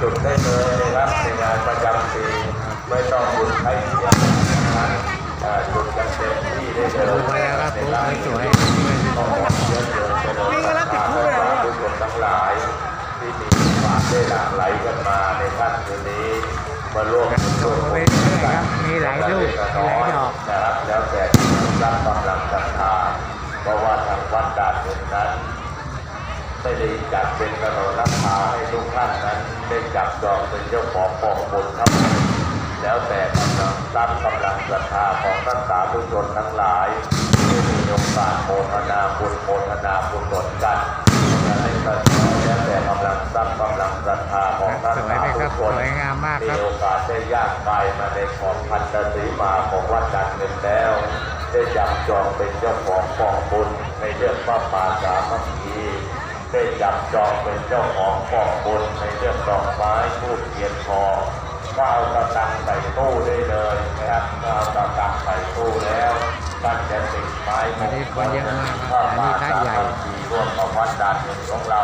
จุดได้เลยรับในงานประจำปีไม่ต้องหยุดให้เสียงนะจุดกันเต็มที่ได้เลยดูไว้แล้วครับดูไว้สวยขอเชิญเชิญเชิญทุกคนทั้งหลายที่มีความได้หลั่งไหลกันมาในค่ำคืนนี้มาร่วมดูบุญไปร่วมเรื่อยๆครับมีหลายรูปหลายดอกนะครับแล้วแต่รับกำลังศรัทธาเพราะว่าทางวัดด่านเงินนั้นได้จัดเป็นถนนรับพาให้ ทุกท่านนั้นได้จับจองเป็นเจ้าของกองบุญครับ แล้วแต่กำลังทรัพย์กำลังศรัทธาของท่านสาธุชนทั้งหลายที่มีโอกาสโมทนาบุญโมทนาบุญหลนกันและในกรณีแล้วแต่กำลังทรัพย์กำลังศรัทธาของท่านสวยสาไหมคธุรับชนสวยงามมากคมีรับโอกาสได้ย่างกายมาในของพันธสีมาของวัดจันทร์หนึ่งแล้วได้จับจองเป็นเจ้าของกองบุญในเรื่องพระป่าสามัคคี ได้จับจองเป็นเจ้าของกองบุญในเรื่องดอกไม้ทูบเทียนทองก็เอากระตังใส่ตู้ได้เลยนะครับก็เอากระตังใส่ตู้แล้วท่านจะติดไม้วันนี้คนเยอะมากครับอันนี้พระใหญ่ร่วมกับวัดด่านหนึ่งของเรา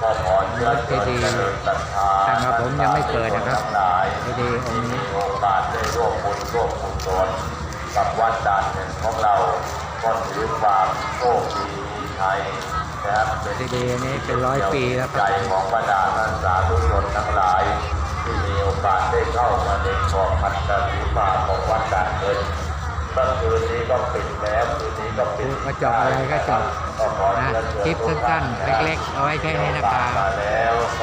ก็ขอเชิญชวนเจริญศรัทธาแต่มาผมยังไม่เกิดนะครับทั้งหลายดีดีองค์นี้มีโอกาสได้ร่วมบุญร่วมกุศลกับวัดด่านหนึ่งของเราก็ถือความโชคดีมีชัย นะครับเป็นดีๆนี้เป็นร้อยปีแล้วครับใจของบรรดาท่านสาธุชนทั้งหลายที่มีโอกาสได้เข้ามาในขอบพันธสีมาของวัดด่านเงินเมื่อคืนนี้ก็ปิดแล้วคืนนี้ก็ปิดมาเจาะอะไรก็เจาะก็ขอนะเชิญชวนคลิปทุกท่าสั้นๆเล็กๆเอาไว้แค่นี้นะครับมาแล้ว